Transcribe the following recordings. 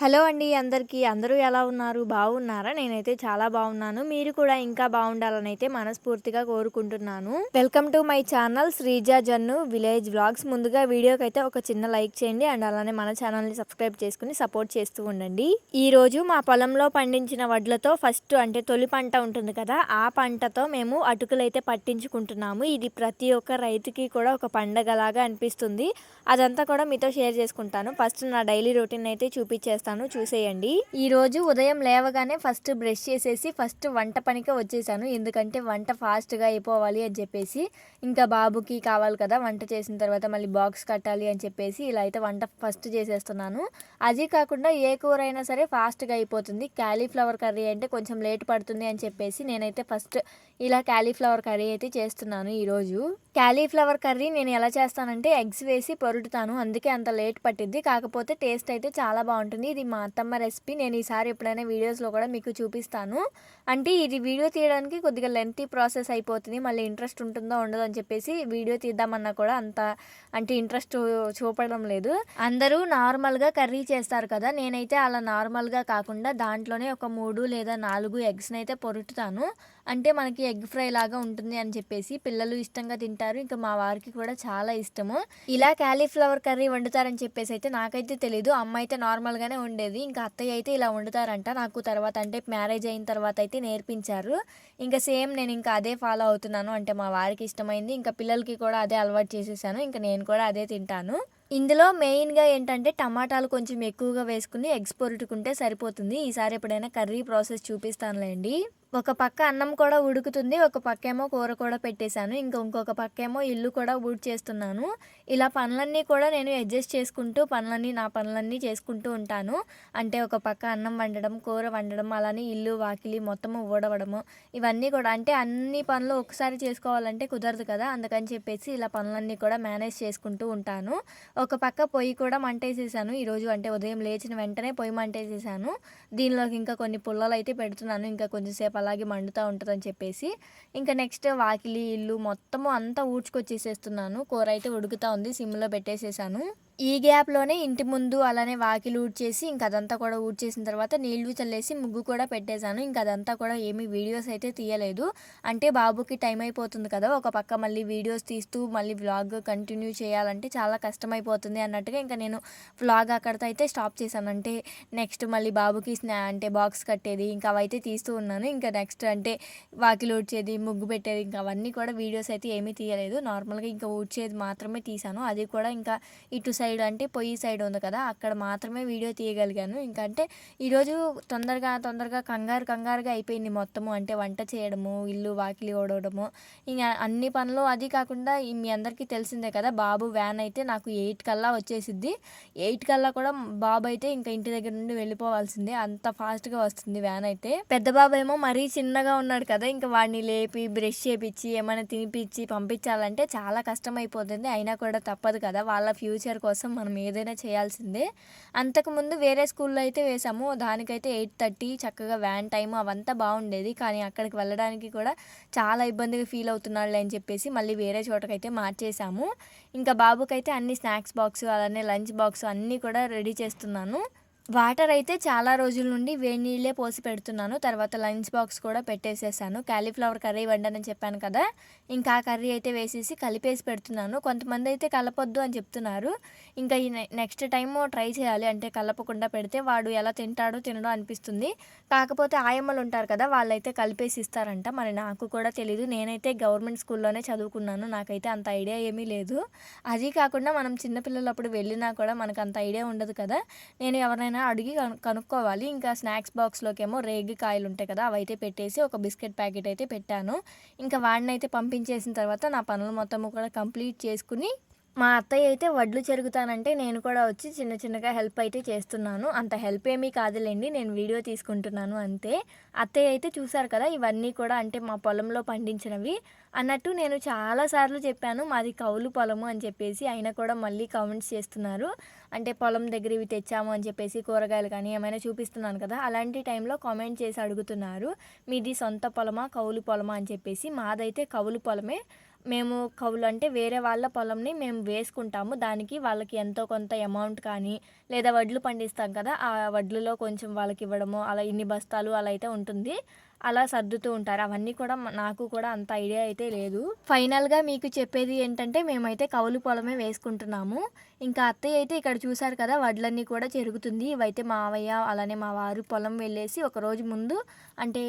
Hello అండి అందరికీ. అందరూ ఎలా ఉన్నారు? బాగున్నారా? నేనైతే చాలా బాగున్నాను. మీరు కూడా ఇంకా బాగుండాలని అయితే మనస్ఫూర్తిగా కోరుకుంటున్నాను. Welcome to my channel Sreeja Jannu village vlogs. ముందుగా వీడియోకి అయితే ఒక చిన్న లైక్ చేయండి. అండ్ అలానే మన ఛానల్ని సబ్స్క్రైబ్ చేసుకుని సపోర్ట్ చేస్తూ ఉండండి. ఈ రోజు మా పొలంలో పండించిన వడ్లతో ఫస్ట్ అంటే తొలి పంట ఉంటుంది కదా ఆ పంటతో మేము అటుకులు అయితే పట్టించుకుంటున్నాము. ఇది ప్రతి ఒక్క రైతుకి కూడా ఒక పండగలాగా అనిపిస్తుంది. అదంతా కూడా మీతో షేర్ చేసుకుంటాను. ఫస్ట్ నా డైలీ రొటీన్ అయితే చూపించేస్తాను. చూసేయండి. ఈ రోజు ఉదయం లేవగానే ఫస్ట్ బ్రష్ చేసేసి ఫస్ట్ వంట పనికి వచ్చేసాను. ఎందుకంటే వంట ఫాస్ట్గా అయిపోవాలి అని చెప్పేసి ఇంకా బాబుకి కావాలి కదా వంట చేసిన తర్వాత మళ్ళీ బాక్స్ కట్టాలి అని చెప్పేసి ఇలా అయితే వంట ఫస్ట్ చేసేస్తున్నాను. అది కాకుండా ఏ కూర అయినా సరే ఫాస్ట్గా అయిపోతుంది. క్యాలీఫ్లవర్ కర్రీ అంటే కొంచెం లేట్ పడుతుంది అని చెప్పేసి నేనైతే ఫస్ట్ ఇలా క్యాలీఫ్లవర్ కర్రీ అయితే చేస్తున్నాను ఈరోజు. క్యాలీఫ్లవర్ కర్రీ నేను ఎలా చేస్తానంటే ఎగ్స్ వేసి పొరుడుతాను. అందుకే అంత లేట్ పట్టింది కాకపోతే టేస్ట్ అయితే చాలా బాగుంటుంది. ఇది మా అత్తమ్మ రెసిపీ. నేను ఈసారి ఎప్పుడైనా వీడియోస్లో కూడా మీకు చూపిస్తాను. అంటే ఇది వీడియో తీయడానికి కొద్దిగా లెంతీ ప్రాసెస్ అయిపోతుంది. మళ్ళీ ఇంట్రెస్ట్ ఉంటుందో ఉండదో అని చెప్పేసి వీడియో తీద్దామన్నా కూడా అంత అంటే ఇంట్రెస్ట్ చూపడం లేదు. అందరూ నార్మల్గా కర్రీ చేస్తారు కదా. నేనైతే అలా నార్మల్గా కాకుండా దాంట్లోనే ఒక మూడు లేదా నాలుగు ఎగ్స్ని అయితే పొరుటుతాను అంటే మనకి ఎగ్ ఫ్రై లాగా ఉంటుంది అని చెప్పేసి పిల్లలు ఇష్టంగా తింటారు. ఇంకా మా వారికి కూడా చాలా ఇష్టము. ఇలా క్యాలీఫ్లవర్ కర్రీ వండుతారని చెప్పేసి అయితే నాకైతే తెలీదు. అమ్మ అయితే నార్మల్గానే ఉండేది ఇంకా అత్తయ్య అయితే ఇలా వండుతారంట. నాకు తర్వాత అంటే మ్యారేజ్ అయిన తర్వాత అయితే నేర్పించారు. ఇంకా సేమ్ నేను ఇంకా అదే ఫాలో అవుతున్నాను. అంటే మా వారికి ఇష్టమైంది. ఇంకా పిల్లలకి కూడా అదే అలవాటు చేసేసాను. ఇంకా నేను కూడా అదే తింటాను. ఇందులో మెయిన్గా ఏంటంటే టమాటాలు కొంచెం ఎక్కువగా వేసుకుని ఎగ్స్ పొరుటుకుంటే సరిపోతుంది. ఈసారి ఎప్పుడైనా కర్రీ ప్రాసెస్ చూపిస్తానులేండి. ఒక పక్క అన్నం కూడా ఉడుకుతుంది ఒక పక్క ఏమో కూర కూడా పెట్టేశాను. ఇంకా ఇంకొక పక్క ఏమో ఇల్లు కూడా ఊడ్ చేస్తున్నాను ఇలా పనులన్నీ కూడా నేను అడ్జస్ట్ చేసుకుంటూ పనులన్నీ నా పనులన్నీ చేసుకుంటూ ఉంటాను. అంటే ఒక పక్క అన్నం వండడం కూర వండడం అలానే ఇల్లు వాకిలి మొత్తం ఊడవడము ఇవన్నీ కూడా. అంటే అన్ని పనులు ఒకసారి చేసుకోవాలంటే కుదరదు కదా. అందుకని చెప్పేసి ఇలా పనులన్నీ కూడా మేనేజ్ చేసుకుంటూ ఉంటాను. ఒక పక్క పొయ్యి కూడా మంటేసేసాను. ఈరోజు అంటే ఉదయం లేచిన వెంటనే పొయ్యి మంటేసేసాను. దీనిలోకి ఇంకా కొన్ని పుల్లలు అయితే పెడుతున్నాను. ఇంకా కొంచెంసేపు అలాగే మండుతూ ఉంటుందని చెప్పేసి ఇంకా నెక్స్ట్ వాకిలి ఇల్లు మొత్తము అంతా ఊడ్చుకొచ్చేసేస్తున్నాను. కూర అయితే ఉడుకుతూ ఉంది సిమ్లో పెట్టేసేసాను. ఈ గ్యాప్లోనే ఇంటి ముందు అలానే వాకిలి ఊడ్చేసి ఇంకా అదంతా కూడా ఊడ్చేసిన తర్వాత నీళ్ళు చల్లేసి ముగ్గు కూడా పెట్టేశాను. ఇంకా అదంతా కూడా ఏమీ వీడియోస్ అయితే తీయలేదు. అంటే బాబుకి టైం అయిపోతుంది కదా ఒక పక్క మళ్ళీ వీడియోస్ తీస్తూ మళ్ళీ వ్లాగ్ కంటిన్యూ చేయాలంటే చాలా కష్టమైపోతుంది అన్నట్టుగా ఇంకా నేను వ్లాగ్ అక్కడితో అయితే స్టాప్ చేశాను. అంటే నెక్స్ట్ మళ్ళీ బాబుకి స్నా అంటే బాక్స్ కట్టేది ఇంకా అవైతే తీస్తూ ఉన్నాను. ఇంకా నెక్స్ట్ అంటే వాకిలి ఊడ్చేది ముగ్గు పెట్టేది ఇంకా అవన్నీ కూడా వీడియోస్ అయితే ఏమీ తీయలేదు. నార్మల్గా ఇంకా ఊడ్చేది మాత్రమే తీసాను అది కూడా ఇంకా ఇటు సైడ్ సైడ్ అంటే పొయ్యి సైడ్ ఉంది కదా అక్కడ మాత్రమే వీడియో తీయగలిగాను. ఇంకంటే అంటే ఈరోజు తొందరగా తొందరగా కంగారు కంగారుగా అయిపోయింది మొత్తము. అంటే వంట చేయడము ఇల్లు వాకిలి ఓడవడము. ఇంకా అన్ని పనులు అది కాకుండా మీ అందరికీ తెలిసిందే కదా బాబు వ్యాన్ అయితే నాకు ఎయిట్ కల్లా వచ్చేసిద్ది. ఎయిట్ కల్లా కూడా బాబు అయితే ఇంకా ఇంటి దగ్గర నుండి వెళ్ళిపోవాల్సిందే. అంత ఫాస్ట్గా వస్తుంది వ్యాన్ అయితే. పెద్ద బాబు ఏమో మరీ చిన్నగా ఉన్నాడు కదా ఇంకా వాడిని లేపి బ్రష్ చేపించి ఏమైనా తినిపించి పంపించాలంటే చాలా కష్టం అయిపోతుంది అయినా కూడా తప్పదు కదా వాళ్ళ ఫ్యూచర్ కోసం మనం ఏదైనా చేయాల్సిందే. అంతకుముందు వేరే స్కూల్లో అయితే వేసాము. దానికైతే ఎయిట్ థర్టీ చక్కగా వ్యాన్ టైం అవంతా బాగుండేది. కానీ అక్కడికి వెళ్ళడానికి కూడా చాలా ఇబ్బందిగా ఫీల్ అవుతున్నాడులే అని చెప్పేసి మళ్ళీ వేరే చోటకైతే మార్చేసాము. ఇంకా బాబుకైతే అన్ని స్నాక్స్ బాక్స్ అలానే లంచ్ బాక్స్ అన్నీ కూడా రెడీ చేస్తున్నాను. వాటర్ అయితే చాలా రోజుల నుండి వేడి నీళ్ళే పోసి పెడుతున్నాను. తర్వాత లంచ్ బాక్స్ కూడా పెట్టేసేసాను. క్యాలీఫ్లవర్ కర్రీ వండనని చెప్పాను కదా ఇంకా ఆ కర్రీ అయితే వేసేసి కలిపేసి పెడుతున్నాను. కొంతమంది అయితే కలపొద్దు అని చెప్తున్నారు. ఇంకా ఈ నెక్స్ట్ టైం ట్రై చేయాలి. అంటే కలపకుండా పెడితే వాడు ఎలా తింటాడో తినడో అనిపిస్తుంది. కాకపోతే ఆయమ్మలు ఉంటారు కదా వాళ్ళైతే కలిపేసి ఇస్తారంట. మరి నాకు కూడా తెలీదు. నేనైతే గవర్నమెంట్ స్కూల్లోనే చదువుకున్నాను. నాకైతే అంత ఐడియా ఏమీ లేదు. అది కాకుండా మనం చిన్నపిల్లలప్పుడు వెళ్ళినా కూడా మనకు అంత ఐడియా ఉండదు కదా. నేను ఎవరైనా అడిగి కను కనుక్కోవాలి. ఇంకా స్నాక్స్ బాక్స్లోకి ఏమో రేగి కాయలు ఉంటాయి కదా అవైతే పెట్టేసి ఒక బిస్కెట్ ప్యాకెట్ అయితే పెట్టాను. ఇంకా వాడిని అయితే పంపించేసిన తర్వాత నా పనులు మొత్తం కూడా కంప్లీట్ చేసుకుని మా అత్తయ్య అయితే వడ్లు చెరుగుతానంటే నేను కూడా వచ్చి చిన్న చిన్నగా హెల్ప్ అయితే చేస్తున్నాను. అంత హెల్ప్ ఏమీ కాదులేండి నేను వీడియో తీసుకుంటున్నాను అంతే. అత్తయ్య అయితే చూసారు కదా ఇవన్నీ కూడా అంటే మా పొలంలో పండించినవి. అన్నట్టు నేను చాలాసార్లు చెప్పాను మాది కౌలు పొలము అని చెప్పేసి అయినా కూడా మళ్ళీ కామెంట్స్ చేస్తున్నారు. అంటే పొలం దగ్గర ఇవి తెచ్చాము అని చెప్పేసి కూరగాయలు కానీ ఏమైనా చూపిస్తున్నాను కదా అలాంటి టైంలో కామెంట్ చేసి అడుగుతున్నారు. మీది సొంత పొలమా కౌలు పొలమా అని చెప్పేసి. మాదైతే కౌలు పొలమే. మేము కౌలు అంటే వేరే వాళ్ళ పొలంని మేము వేసుకుంటాము. దానికి వాళ్ళకి ఎంతో కొంత అమౌంట్ కానీ లేదా వడ్లు పండిస్తాం కదా ఆ వడ్లులో కొంచెం వాళ్ళకి ఇవ్వడము అలా ఇన్ని బస్తాలు అలా అయితే ఉంటుంది. అలా సర్దుతూ ఉంటారు. అవన్నీ కూడా నాకు కూడా అంత ఐడియా అయితే లేదు. ఫైనల్గా మీకు చెప్పేది ఏంటంటే మేమైతే కౌలు పొలమే వేసుకుంటున్నాము. ఇంకా అత్తయ్య అయితే ఇక్కడ చూసారు కదా వడ్లన్నీ కూడా చెరుగుతుంది. ఇవైతే మావయ్య అలానే మా వారు పొలం వెళ్ళేసి ఒక రోజు ముందు అంటే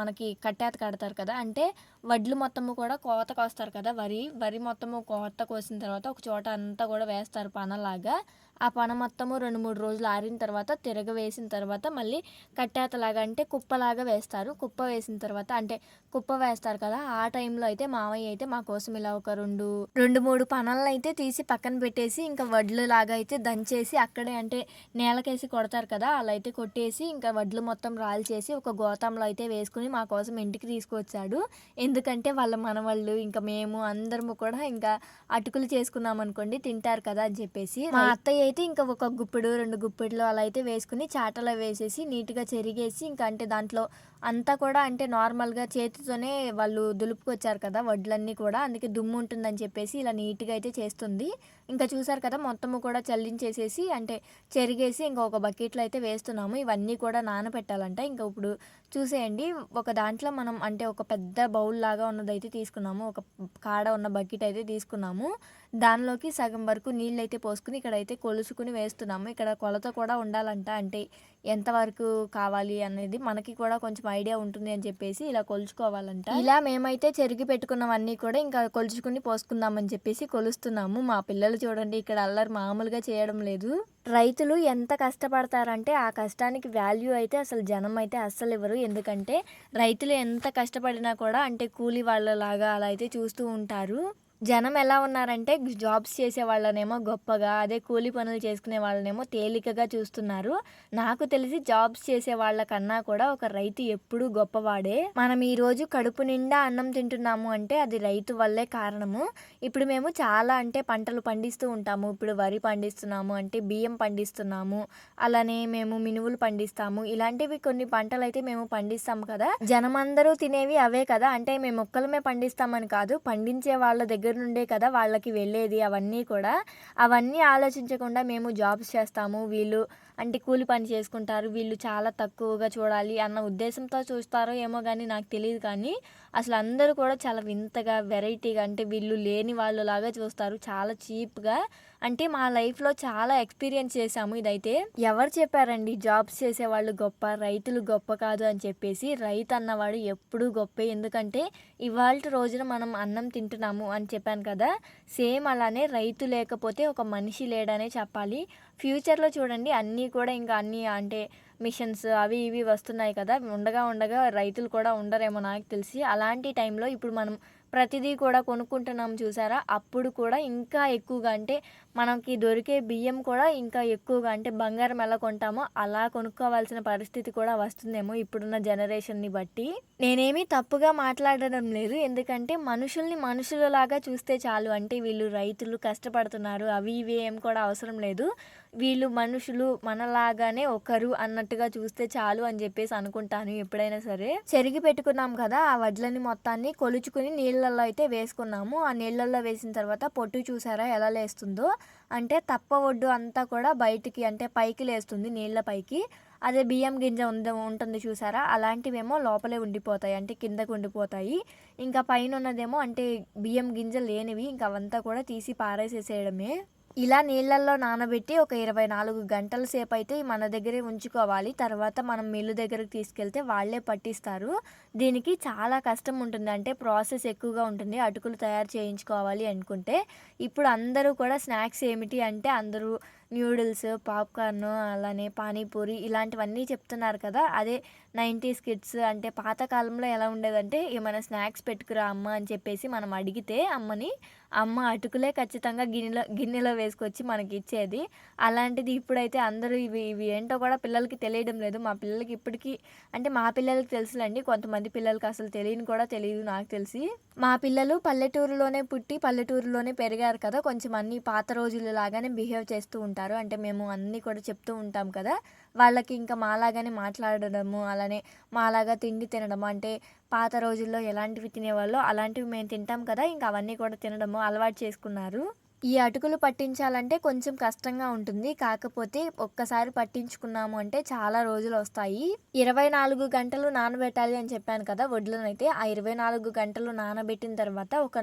మనకి కట్టాత కడతారు కదా అంటే వడ్లు మొత్తము కూడా కోత కోస్తారు కదా వరి వరి మొత్తము కోత కోసిన తర్వాత ఒక చోట అంతా కూడా వేస్తారు పనలాగా. ఆ పన మొత్తము రెండు మూడు రోజులు ఆరిన తర్వాత తిరగ వేసిన తర్వాత మళ్ళీ కట్టాతలాగా అంటే కుప్పలాగా వేస్తారు. కుప్ప వేసిన తర్వాత అంటే కుప్ప వేస్తారు కదా ఆ టైంలో అయితే మామయ్య అయితే మా కోసం ఇలా ఒక రెండు రెండు మూడు పనలను అయితే తీసి పక్కన పెట్టేసి ఇంకా వడ్లు లాగా అయితే దంచేసి అక్కడే అంటే నేలకేసి కొడతారు కదా అలా అయితే కొట్టేసి ఇంకా వడ్లు మొత్తం రాల్చేసి ఒక గోతంలో అయితే వేసుకుని మా కోసం ఇంటికి తీసుకొచ్చాడు. ఎందుకంటే వాళ్ళ మనవాళ్ళు ఇంకా మేము అందరము కూడా ఇంకా అటుకులు చేసుకున్నాం అనుకోండి తింటారు కదా అని చెప్పేసి. మా అత్తయ్య అయితే ఇంకా ఒక గుప్పెడు రెండు గుప్పెడులు అలా అయితే వేసుకుని చాటలో వేసేసి నీట్గా చెరిగేసి ఇంకా అంటే దాంట్లో అంతా కూడా అంటే నార్మల్గా చేతితోనే వాళ్ళు దులుపుకొచ్చారు కదా వడ్లన్నీ కూడా అందుకే దుమ్ము ఉంటుందని చెప్పేసి ఇలా నీట్గా అయితే చేస్తుంది. ఇంకా చూసారు కదా మొత్తము కూడా చల్లించేసేసి అంటే చెరిగేసి ఇంకా ఒక బకెట్లో అయితే వేస్తున్నాము. ఇవన్నీ కూడా నానబెట్టాలంట ఇంకా ఇప్పుడు చూసేయండి. ఒక దాంట్లో మనం అంటే ఒక పెద్ద బౌల్ లాగా ఉన్నదైతే తీసుకున్నాము. ఒక కాడ ఉన్న బకెట్ అయితే తీసుకున్నాము. దానిలోకి సగం వరకు నీళ్ళు అయితే పోసుకుని ఇక్కడైతే కొలుసుకుని వేస్తున్నాము. ఇక్కడ కొలత కూడా ఉండాలంట. అంటే ఎంతవరకు కావాలి అనేది మనకి కూడా కొంచెం ఐడియా ఉంటుంది అని చెప్పేసి ఇలా కొలుచుకోవాలంట. ఇలా మేమైతే చెరిగి పెట్టుకున్నవన్నీ కూడా ఇంకా కొలుచుకుని పోసుకుందామని చెప్పేసి కొలుస్తున్నాము. మా పిల్లలు చూడండి ఇక్కడ అల్లరి మామూలుగా చేయడం లేదు. రైతులు ఎంత కష్టపడతారంటే ఆ కష్టానికి వాల్యూ అయితే అసలు జనం అయితే అస్సలు ఇవ్వరు. ఎందుకంటే రైతులు ఎంత కష్టపడినా కూడా అంటే కూలి వాళ్ళలాగా అలా అయితే చూస్తూ ఉంటారు. జనం ఎలా ఉన్నారంటే జాబ్స్ చేసే వాళ్ళనేమో గొప్పగా అదే కూలి పనులు చేసుకునే వాళ్ళనేమో తేలికగా చూస్తున్నారు. నాకు తెలిసి జాబ్స్ చేసే వాళ్ళకన్నా కూడా ఒక రైతు ఎప్పుడూ గొప్పవాడే. మనం ఈ రోజు కడుపు నిండా అన్నం తింటున్నాము అంటే అది రైతు వల్లే కారణము. ఇప్పుడు మేము చాలా అంటే పంటలు పండిస్తూ ఉంటాము. ఇప్పుడు వరి పండిస్తున్నాము అంటే బియ్యం పండిస్తున్నాము. అలానే మేము మినువులు పండిస్తాము. ఇలాంటివి కొన్ని పంటలు అయితే మేము పండిస్తాము కదా. జనమందరూ తినేవి అవే కదా. అంటే మేము ఒక్కలమే పండిస్తామని కాదు పండించే వాళ్ళ దగ్గర నుండే కదా వాళ్ళకి వెళ్ళేది అవన్నీ కూడా. అవన్నీ ఆలోచించకుండా మేము జాబ్స్ చేస్తాము. వీళ్ళు అంటే కూలి పని చేసుకుంటారు వీళ్ళు చాలా తక్కువగా చూడాలి అన్న ఉద్దేశంతో చూస్తారో ఏమో కానీ నాకు తెలియదు కానీ అసలు అందరూ కూడా చాలా వింతగా వెరైటీగా అంటే వీళ్ళు లేని వాళ్ళలాగా చూస్తారు. చాలా చీప్గా అంటే మా లైఫ్లో చాలా ఎక్స్పీరియన్స్ చేసాము ఇదైతే. ఎవరు చెప్పారండి? జాబ్స్ చేసేవాళ్ళు గొప్ప రైతులు గొప్ప కాదు అని చెప్పేసి రైతు అన్నవాడు ఎప్పుడూ గొప్పే. ఎందుకంటే ఇవాళ రోజున మనం అన్నం తింటున్నాము అని చెప్పాను కదా. సేమ్ అలానే రైతు లేకపోతే ఒక మనిషి లేడనే చెప్పాలి. ఫ్యూచర్లో చూడండి అన్నీ కూడా ఇంకా అన్నీ అంటే మిషన్స్ అవి ఇవి వస్తున్నాయి కదా ఉండగా ఉండగా రైతులు కూడా ఉండరేమో నాకు తెలిసి. అలాంటి టైంలో ఇప్పుడు మనం ప్రతిదీ కూడా కొనుక్కుంటున్నాం చూసారా? అప్పుడు కూడా ఇంకా ఎక్కువగా అంటే మనకి దొరికే బియ్యం కూడా ఇంకా ఎక్కువగా అంటే బంగారం ఎలా కొంటామో అలా కొనుక్కోవాల్సిన పరిస్థితి కూడా వస్తుందేమో ఇప్పుడున్న జనరేషన్ని బట్టి. నేనేమి తప్పుగా మాట్లాడడం లేదు. ఎందుకంటే మనుషుల్ని మనుషులలాగా చూస్తే చాలు. అంటే వీళ్ళు రైతులు కష్టపడుతున్నారు అవి ఇవి ఏం కూడా అవసరం లేదు. వీళ్ళు మనుషులు మనలాగానే ఒకరు అన్నట్టుగా చూస్తే చాలు అని చెప్పేసి అనుకుంటాను ఎప్పుడైనా సరే. చెరిగి పెట్టుకున్నాం కదా ఆ వడ్లని మొత్తాన్ని కొలుచుకుని నీళ్ళల్లో అయితే వేసుకున్నాము. ఆ నీళ్ళల్లో వేసిన తర్వాత పొట్టు చూసారా ఎలా లేస్తుందో? అంటే తప్ప ఒడ్డు అంతా కూడా బయటికి అంటే పైకి లేస్తుంది నీళ్ళ పైకి. అదే బియ్యం గింజ ఉంద ఉంటుంది చూసారా? అలాంటివేమో లోపలే ఉండిపోతాయి అంటే కిందకు ఉండిపోతాయి. ఇంకా పైన ఉన్నదేమో అంటే బియ్యం గింజ లేనివి ఇంకా అవంతా కూడా తీసి పారేసేసేయడమే. ఇలా నీళ్ళల్లో నానబెట్టి ఒక ఇరవై నాలుగు గంటల సేపు అయితే మన దగ్గరే ఉంచుకోవాలి. తర్వాత మనం మిల్లు దగ్గరకు తీసుకెళ్తే వాళ్ళే పట్టిస్తారు. దీనికి చాలా కష్టం ఉంటుంది. అంటే ప్రాసెస్ ఎక్కువగా ఉంటుంది. అటుకులు తయారు చేయించుకోవాలి అనుకుంటే. ఇప్పుడు అందరూ కూడా స్నాక్స్ ఏమిటి అంటే అందరూ న్యూడిల్స్ పాప్కార్న్ అలానే పానీపూరి ఇలాంటివన్నీ చెప్తున్నారు కదా. అదే నైంటీస్ కిడ్స్ అంటే పాతకాలంలో ఎలా ఉండేదంటే ఏమైనా స్నాక్స్ పెట్టుకురా అమ్మ అని చెప్పేసి మనం అడిగితే అమ్మని అమ్మ అటుకులే ఖచ్చితంగా గిన్నెలో గిన్నెలో వేసుకొచ్చి మనకి ఇచ్చేది. అలాంటిది ఇప్పుడైతే అందరూ ఇవి ఇవి ఏంటో కూడా పిల్లలకి తెలియడం లేదు. మా పిల్లలకి ఇప్పటికీ అంటే మా పిల్లలకి తెలుసులండి. కొంతమంది పిల్లలకి అసలు తెలియని కూడా తెలియదు నాకు తెలిసి. మా పిల్లలు పల్లెటూరులోనే పుట్టి పల్లెటూరులోనే పెరిగారు కదా. కొంచెం అన్ని పాత రోజులు లాగానే బిహేవ్ చేస్తూ ఉంటారు. ఉంటారు అంటే మేము అన్నీ కూడా చెప్తూ ఉంటాం కదా. వాళ్ళకి ఇంకా మాలాగానే మాట్లాడడము అలానే మాలాగా తిండి తినడము. అంటే పాత రోజుల్లో ఎలాంటివి తినేవాళ్ళో అలాంటివి మేము తింటాం కదా. ఇంకా అవన్నీ కూడా తినడము అలవాటు చేసుకున్నారు. ఈ అటుకులు పట్టించాలంటే కొంచెం కష్టంగా ఉంటుంది. కాకపోతే ఒక్కసారి పట్టించుకున్నాము అంటే చాలా రోజులు వస్తాయి. ఇరవై నాలుగు గంటలు నానబెట్టాలి అని చెప్పాను కదా వడ్లనైతే ఆ ఇరవై నాలుగు గంటలు నానబెట్టిన తర్వాత ఒక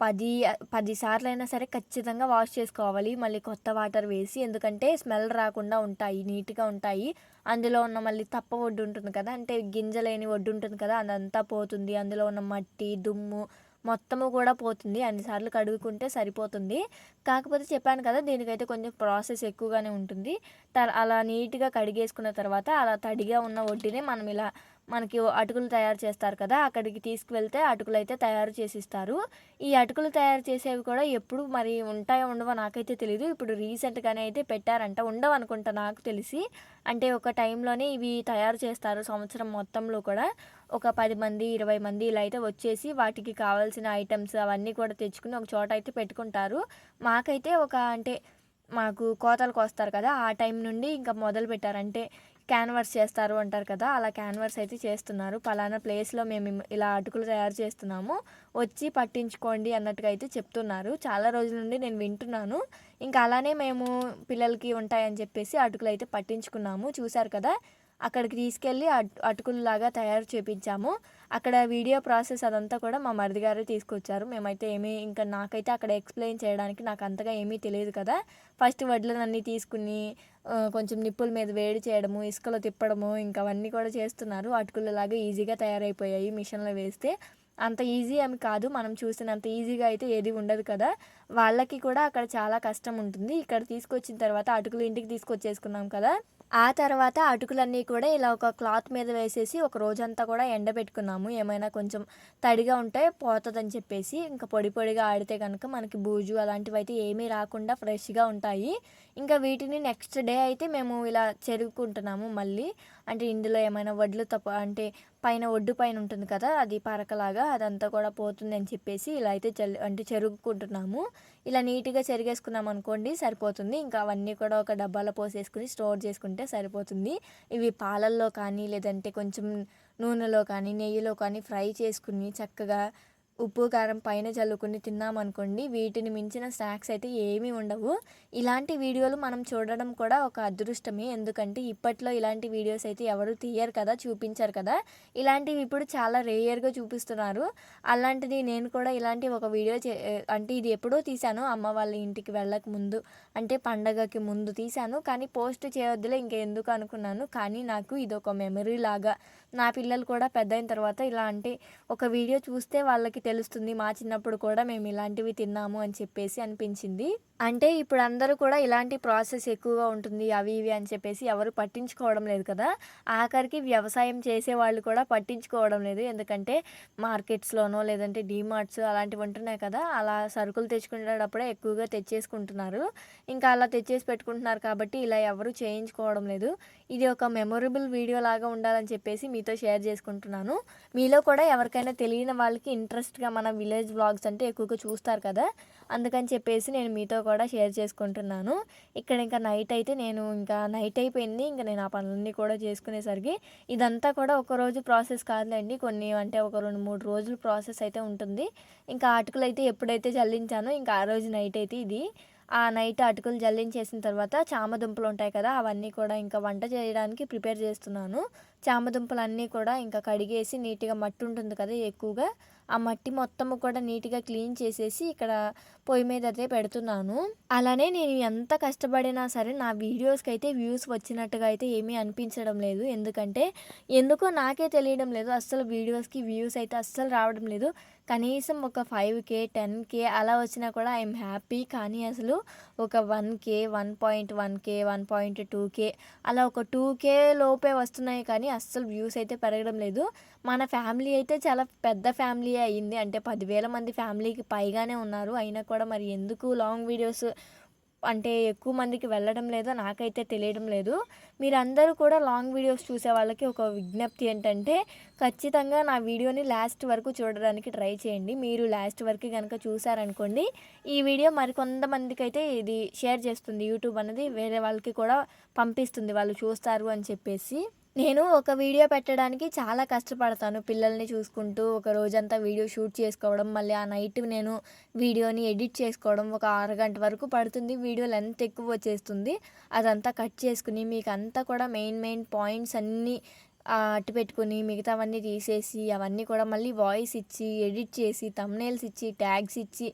పది పది సార్లు అయినా సరే ఖచ్చితంగా వాష్ చేసుకోవాలి. మళ్ళీ కొత్త వాటర్ వేసి ఎందుకంటే స్మెల్ రాకుండా ఉంటాయి నీట్గా ఉంటాయి. అందులో ఉన్న మళ్ళీ తప్ప ఒడ్డు ఉంటుంది కదా అంటే గింజలేని ఒడ్డు ఉంటుంది కదా అదంతా పోతుంది. అందులో ఉన్న మట్టి దుమ్ము మొత్తము కూడా పోతుంది. అన్నిసార్లు కడుగుకుంటే సరిపోతుంది. కాకపోతే చెప్పాను కదా దీనికైతే కొంచెం ప్రాసెస్ ఎక్కువగానే ఉంటుంది. అలా నీట్గా కడిగేసుకున్న తర్వాత అలా తడిగా ఉన్న వడ్డీనే మనం ఇలా మనకి అటుకులు తయారు చేస్తారు కదా అక్కడికి తీసుకువెళ్తే అటుకులు అయితే తయారు చేసి ఇస్తారు ఈ అటుకులు తయారు చేసేవి కూడా ఎప్పుడు మరి ఉంటాయో ఉండవో నాకైతే తెలియదు ఇప్పుడు రీసెంట్గానే అయితే పెట్టారంట ఉండవు అనుకుంటా నాకు తెలిసి. అంటే ఒక టైంలోనే ఇవి తయారు చేస్తారు సంవత్సరం మొత్తంలో కూడా. ఒక పది మంది ఇరవై మంది ఇలా అయితే వచ్చేసి వాటికి కావాల్సిన ఐటమ్స్ అవన్నీ కూడా తెచ్చుకుని ఒక చోట అయితే పెట్టుకుంటారు. మాకైతే ఒక అంటే మాకు కోతలకు వస్తారు కదా ఆ టైం నుండి ఇంకా మొదలు పెట్టారంటే క్యాన్వర్స్ చేస్తారు అంటారు కదా అలా క్యాన్వర్స్ అయితే చేస్తున్నారు. పలానా ప్లేస్లో మేము ఇలా అటుకులు తయారు చేస్తున్నాము. వచ్చి పట్టించుకోండి అన్నట్టుగా అయితే చెప్తున్నారు. చాలా రోజుల నుండి నేను వింటున్నాను. ఇంకా అలానే మేము పిల్లలకి ఉంటాయని చెప్పేసి అటుకులు అయితే పట్టించుకున్నాము. చూశారు కదా అక్కడికి తీసుకెళ్ళి అటు అటుకుల్లాగా తయారు చేపించాము. అక్కడ వీడియో ప్రాసెస్ అదంతా కూడా మా మరిది గారే తీసుకొచ్చారు. మేమైతే ఏమీ ఇంకా నాకైతే అక్కడ ఎక్స్ప్లెయిన్ చేయడానికి నాకు అంతగా ఏమీ తెలియదు కదా. ఫస్ట్ వడ్లనన్నీ తీసుకుని కొంచెం నిప్పుల మీద వేడి చేయడము ఇసుకలో తిప్పడము ఇంకా అవన్నీ కూడా చేస్తున్నారు. అటుకులలాగా ఈజీగా తయారైపోయాయి మిషన్లో వేస్తే. అంత ఈజీ అని కాదు. మనం చూసినంత ఈజీగా అయితే ఏది ఉండదు కదా. వాళ్ళకి కూడా అక్కడ చాలా కష్టం ఉంటుంది. ఇక్కడ తీసుకొచ్చిన తర్వాత అటుకులు ఇంటికి తీసుకొచ్చేసుకున్నాం కదా. ఆ తర్వాత అటుకులన్నీ కూడా ఇలా ఒక క్లాత్ మీద వేసేసి ఒక రోజంతా కూడా ఎండబెట్టుకున్నాము. ఏమైనా కొంచెం తడిగా ఉంటే పోతుందని చెప్పేసి ఇంకా పొడి పొడిగా ఆడితే కనుక మనకి బూజు అలాంటివి అయితే ఏమీ రాకుండా ఫ్రెష్గా ఉంటాయి. ఇంకా వీటిని నెక్స్ట్ డే అయితే మేము ఇలా చెరుకుంటున్నాము మళ్ళీ. అంటే ఇందులో ఏమైనా వడ్లు తప్ప అంటే పైన ఒడ్డు పైన ఉంటుంది కదా అది పరకలాగా అదంతా కూడా పోతుంది అని చెప్పేసి ఇలా అయితే చల్ అంటే చెరుకుంటున్నాము ఇలా నీట్గా చెరిగేసుకున్నాం అనుకోండి సరిపోతుంది. ఇంకా అవన్నీ కూడా ఒక డబ్బాలో పోసేసుకుని స్టోర్ చేసుకుంటే సరిపోతుంది. ఇవి పాలల్లో కానీ లేదంటే కొంచెం నూనెలో కానీ నెయ్యిలో కానీ ఫ్రై చేసుకుని చక్కగా ఉప్పు కారం పైన చల్లుకుని తిన్నామనుకోండి వీటిని మించిన స్నాక్స్ అయితే ఏమీ ఉండవు. ఇలాంటి వీడియోలు మనం చూడడం కూడా ఒక అదృష్టమే. ఎందుకంటే ఇప్పట్లో ఇలాంటి వీడియోస్ అయితే ఎవరు తీయరు కదా చూపించారు కదా. ఇలాంటివి ఇప్పుడు చాలా రేయర్గా చూపిస్తున్నారు. అలాంటిది నేను కూడా ఇలాంటి ఒక వీడియో చే అంటే ఇది ఎప్పుడో తీశాను. అమ్మ వాళ్ళ ఇంటికి వెళ్ళక ముందు అంటే పండగకి ముందు తీశాను. కానీ పోస్ట్ చేయొద్దులే ఇంకెందుకు అనుకున్నాను. కానీ నాకు ఇది ఒక మెమరీ లాగా నా పిల్లలు కూడా పెద్ద అయిన తర్వాత ఇలా అంటే ఒక వీడియో చూస్తే వాళ్ళకి తెలుస్తుంది. మా చిన్నప్పుడు కూడా మేము ఇలాంటివి తిన్నాము అని చెప్పేసి అనిపించింది. అంటే ఇప్పుడు అందరూ కూడా ఇలాంటి ప్రాసెస్ ఎక్కువగా ఉంటుంది అవి ఇవి అని చెప్పేసి ఎవరు పట్టించుకోవడం లేదు కదా. ఆఖరికి వ్యవసాయం చేసే వాళ్ళు కూడా పట్టించుకోవడం లేదు. ఎందుకంటే మార్కెట్స్లోనో లేదంటే డీమార్ట్స్ అలాంటివి ఉంటున్నాయి కదా అలా సరుకులు తెచ్చుకునేటప్పుడే ఎక్కువగా తెచ్చేసుకుంటున్నారు. ఇంకా అలా తెచ్చేసి పెట్టుకుంటున్నారు కాబట్టి ఇలా ఎవరు చేయించుకోవడం లేదు. ఇది ఒక మెమొరబుల్ వీడియో లాగా ఉండాలని చెప్పేసి మీతో షేర్ చేసుకుంటున్నాను. మీలో కూడా ఎవరికైనా తెలియని వాళ్ళకి ఇంట్రెస్ట్గా మన విలేజ్ బ్లాగ్స్ అంటే ఎక్కువగా చూస్తారు కదా అందుకని చెప్పేసి నేను మీతో కూడా షేర్ చేసుకుంటున్నాను. ఇక్కడ ఇంకా నైట్ అయితే నేను ఇంకా నైట్ అయిపోయింది. ఇంకా నేను ఆ పనులన్నీ కూడా చేసుకునేసరికి ఇదంతా కూడా ఒక రోజు ప్రాసెస్ కాదులేండి. కొన్ని అంటే ఒక రెండు మూడు రోజులు ప్రాసెస్ అయితే ఉంటుంది. ఇంకా అటుకులు అయితే ఎప్పుడైతే చల్లించానో ఇంకా ఆ రోజు నైట్ అయితే ఇది. ఆ నైట్ అటుకులు జల్లించేసిన తర్వాత చామదుంపలు ఉంటాయి కదా అవన్నీ కూడా ఇంకా వంట చేయడానికి ప్రిపేర్ చేస్తున్నాను. చామదుంపలు అన్నీ కూడా ఇంకా కడిగేసి నీట్గా మట్టి ఉంటుంది కదా ఎక్కువగా. ఆ మట్టి మొత్తం కూడా నీట్గా క్లీన్ చేసేసి ఇక్కడ పొయ్యి మీద అయితే పెడుతున్నాను. అలానే నేను ఎంత కష్టపడినా సరే నా వీడియోస్కి అయితే వ్యూస్ వచ్చినట్టుగా అయితే ఏమీ అనిపించడం లేదు. ఎందుకంటే ఎందుకో నాకే తెలియడం లేదు. అస్సలు వీడియోస్కి వ్యూస్ అయితే అస్సలు రావడం లేదు. కనీసం ఒక ఫైవ్ కే టెన్ కే అలా వచ్చినా కూడా ఐఎమ్ హ్యాపీ. కానీ అసలు ఒక one K one point one K one point two K అలా ఒక టూ కే లోపే వస్తున్నాయి కానీ అస్సలు వ్యూస్ అయితే పెరగడం లేదు. మన ఫ్యామిలీ అయితే చాలా పెద్ద ఫ్యామిలీ అయ్యింది. అంటే పదివేల మంది ఫ్యామిలీకి పైగానే ఉన్నారు. అయినా కూడా మరి ఎందుకు లాంగ్ వీడియోస్ అంటే ఎక్కువ మందికి వెళ్ళడం లేదో నాకైతే తెలియడం లేదు. మీరందరూ కూడా లాంగ్ వీడియోస్ చూసే వాళ్ళకి ఒక విజ్ఞప్తి ఏంటంటే ఖచ్చితంగా నా వీడియోని లాస్ట్ వరకు చూడడానికి ట్రై చేయండి. మీరు లాస్ట్ వరకు కనుక చూసారనుకోండి ఈ వీడియో మరికొంతమందికి అయితే ఇది షేర్ చేస్తుంది. యూట్యూబ్ అనేది వేరే వాళ్ళకి కూడా పంపిస్తుంది. వాళ్ళు చూస్తారు అని చెప్పేసి. నేను ఒక వీడియో పెట్టడానికి చాలా కష్టపడతాను పిల్లల్ని చూసుకుంటూ. ఒక రోజంతా వీడియో షూట్ చేసుకోవడం మళ్ళీ ఆ నైట్ నేను వీడియోని ఎడిట్ చేసుకోవడం ఒక అరగంట వరకు పడుతుంది. వీడియో లెంత్ ఎక్కువ వచ్చేస్తుంది. అదంతా కట్ చేసుకుని మీకు అంతా కూడా మెయిన్ మెయిన్ పాయింట్స్ అన్నీ అట్టు పెట్టుకుని మిగతావన్నీ తీసేసి అవన్నీ కూడా మళ్ళీ వాయిస్ ఇచ్చి ఎడిట్ చేసి తమ్నేల్స్ ఇచ్చి ట్యాగ్స్ ఇచ్చి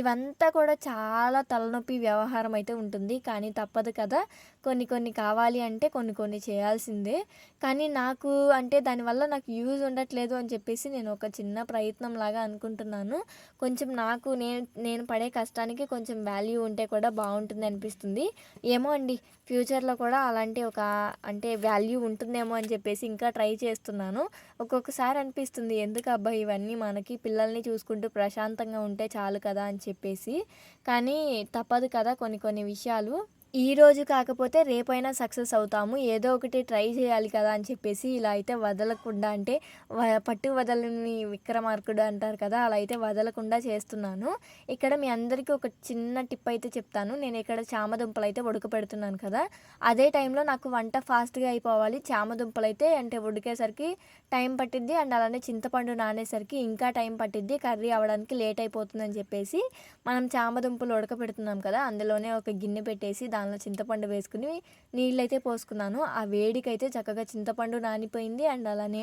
ఇవంతా కూడా చాలా తలనొప్పి వ్యవహారం అయితే ఉంటుంది. కానీ తప్పదు కదా. కొన్ని కొన్ని కావాలి అంటే కొన్ని కొన్ని చేయాల్సిందే. కానీ నాకు అంటే దానివల్ల నాకు యూజ్ ఉండట్లేదు అని చెప్పేసి నేను ఒక చిన్న ప్రయత్నం లాగా అనుకుంటున్నాను. కొంచెం నాకు నేను నేను పడే కష్టానికి కొంచెం వాల్యూ ఉంటే కూడా బాగుంటుంది అనిపిస్తుంది. ఏమో అండి ఫ్యూచర్లో కూడా అలాంటి ఒక అంటే వాల్యూ ఉంటుందేమో అని చెప్పేసి ఇంకా ట్రై చేస్తున్నాను. ఒక్కొక్కసారి అనిపిస్తుంది ఎందుకు అబ్బాయి ఇవన్నీ మనకి పిల్లల్ని చూసుకుంటూ ప్రశాంతంగా ఉంటే చాలు కదా అని చెప్పేసి. కానీ తప్పదు కదా కొన్ని కొన్ని విషయాలు. ఈ రోజు కాకపోతే రేపైనా సక్సెస్ అవుతాము. ఏదో ఒకటి ట్రై చేయాలి కదా అని చెప్పేసి ఇలా అయితే వదలకుండా అంటే వ- పట్టు వదలని విక్రమార్కుడు అంటారు కదా అలా అయితే వదలకుండా చేస్తున్నాను. ఇక్కడ మీ అందరికీ ఒక చిన్న టిప్ అయితే చెప్తాను. నేను ఇక్కడ చామదుంపలు అయితే ఉడకపెడుతున్నాను కదా అదే టైంలో నాకు వంట ఫాస్ట్గా అయిపోవాలి. చామదుంపలు అయితే అంటే ఉడికేసరికి టైం పట్టిద్ది అండ్ అలానే చింతపండు నానేసరికి ఇంకా టైం పట్టిద్ది. కర్రీ అవ్వడానికి లేట్ అయిపోతుందని చెప్పేసి మనం చామదుంపలు ఉడకపెడుతున్నాం కదా అందులోనే ఒక గిన్నె పెట్టేసి దాని దానిలో చింతపండు వేసుకుని నీళ్ళైతే పోసుకున్నాను. ఆ వేడికైతే చక్కగా చింతపండు నానిపోయింది. అండ్ అలానే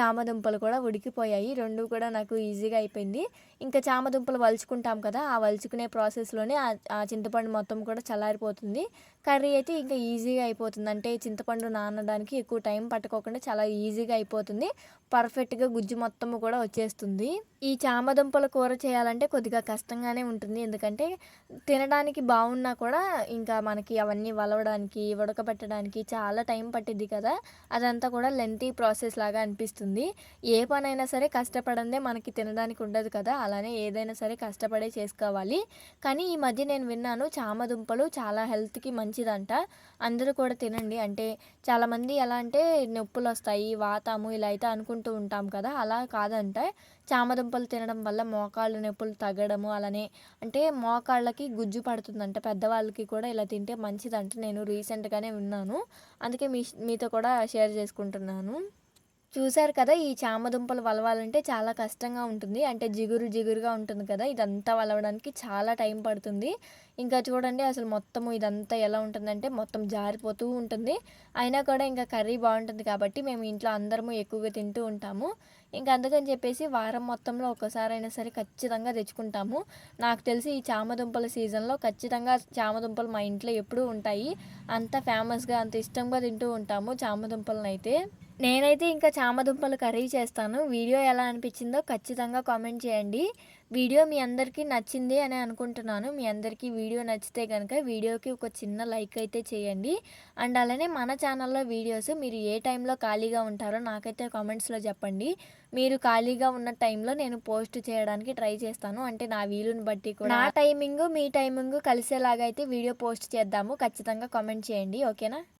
చామదుంపలు కూడా ఉడికిపోయాయి. రెండు కూడా నాకు ఈజీగా అయిపోయింది. ఇంకా చామదుంపలు వలుచుకుంటాం కదా ఆ వలుచుకునే ప్రాసెస్లోనే ఆ- చింతపండు మొత్తం కూడా చల్లారిపోతుంది. కర్రీ అయితే ఇంకా ఈజీగా అయిపోతుంది. అంటే చింతపండు నానడానికి ఎక్కువ టైం పట్టుకోకుండా చాలా ఈజీగా అయిపోతుంది. పర్ఫెక్ట్గా గుజ్జు మొత్తము కూడా వచ్చేస్తుంది. ఈ చామదుంపల కూర చేయాలంటే కొద్దిగా కష్టంగానే ఉంటుంది. ఎందుకంటే తినడానికి బాగున్నా కూడా ఇంకా మనకి అవన్నీ వలవడానికి ఉడకబెట్టడానికి చాలా టైం పట్టిద్ది కదా. అదంతా కూడా లెంతీ ప్రాసెస్ లాగా అనిపిస్తుంది. ఏ పనైనా సరే కష్టపడందే మనకి తినడానికి ఉండదు కదా. అలానే ఏదైనా సరే కష్టపడే చేసుకోవాలి. కానీ ఈ మధ్య నేను విన్నాను చామదుంపలు చాలా హెల్త్కి మంచిదంట. అందరూ కూడా తినండి. అంటే చాలామంది ఎలా అంటే నొప్పులు వస్తాయి వాతాము ఇలా అయితే అనుకుంటూ ఉంటాం కదా. అలా కాదంట. చామదుంపలు తినడం వల్ల మోకాళ్ళ నొప్పులు తగ్గడము అలానే అంటే మోకాళ్ళకి గుజ్జు పడుతుందంట. పెద్దవాళ్ళకి కూడా ఇలా తింటే మంచిదంట. నేను రీసెంట్గానే విన్నాను. అందుకే మీ మీతో కూడా షేర్ చేసుకుంటున్నాను. చూశారు కదా ఈ చామదుంపలు వలవాలంటే చాలా కష్టంగా ఉంటుంది. అంటే జిగురు జిగురుగా ఉంటుంది కదా ఇదంతా వలవడానికి చాలా టైం పడుతుంది. ఇంకా చూడండి అసలు మొత్తము ఇదంతా ఎలా ఉంటుందంటే మొత్తం జారిపోతూ ఉంటుంది. అయినా కూడా ఇంకా కర్రీ బాగుంటుంది కాబట్టి మేము ఇంట్లో అందరము ఎక్కువగా తింటూ ఉంటాము. ఇంకా అందుకని చెప్పేసి వారం మొత్తంలో ఒక్కసారైనా సరే ఖచ్చితంగా తెచ్చుకుంటాము. నాకు తెలిసి ఈ చామదుంపల సీజన్లో ఖచ్చితంగా చామదుంపలు మా ఇంట్లో ఎప్పుడూ ఉంటాయి. అంత ఫేమస్గా అంత ఇష్టంగా తింటూ ఉంటాము చామదుంపలను అయితే నేనైతే ఇంకా చామదుంపలు కర్రీ చేస్తాను. వీడియో ఎలా అనిపించిందో ఖచ్చితంగా కామెంట్ చేయండి. వీడియో మీ అందరికీ నచ్చింది అని అనుకుంటున్నాను. మీ అందరికీ వీడియో నచ్చితే కనుక వీడియోకి ఒక చిన్న లైక్ అయితే చేయండి. అండ్ అలానే మన ఛానల్లో వీడియోస్ మీరు ఏ టైంలో ఖాళీగా ఉంటారో నాకైతే కామెంట్స్లో చెప్పండి. మీరు ఖాళీగా ఉన్న టైంలో నేను పోస్ట్ చేయడానికి ట్రై చేస్తాను. అంటే నా వీలుని బట్టి కూడా నా టైమింగ్ మీ టైమింగ్ కలిసేలాగా అయితే వీడియో పోస్ట్ చేద్దాము. ఖచ్చితంగా కామెంట్ చేయండి. ఓకేనా?